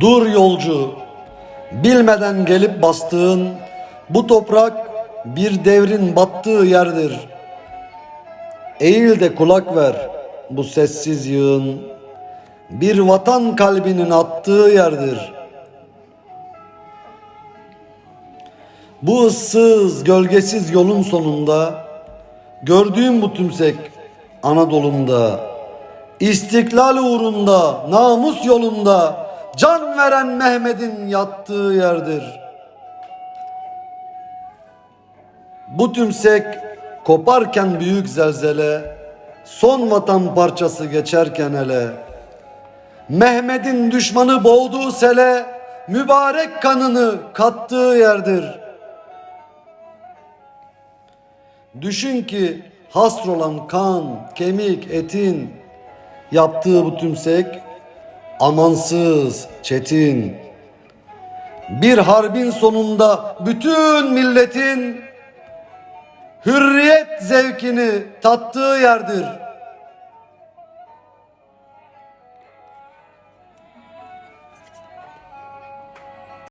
Dur yolcu, bilmeden gelip bastığın bu toprak bir devrin battığı yerdir. Eğil de kulak ver bu sessiz yığın bir vatan kalbinin attığı yerdir. Bu ıssız, gölgesiz yolun sonunda gördüğüm bu tümsek Anadolu'mda İstiklal uğrunda, namus yolunda can veren Mehmet'in yattığı yerdir. Bu tümsek koparken büyük zelzele, son vatan parçası geçerken hele, Mehmet'in düşmanı boğduğu sele, mübarek kanını kattığı yerdir. Düşün ki hasrolan kan, kemik, etin yaptığı bu tümsek amansız, çetin. Bir harbin sonunda bütün milletin hürriyet zevkini tattığı yerdir.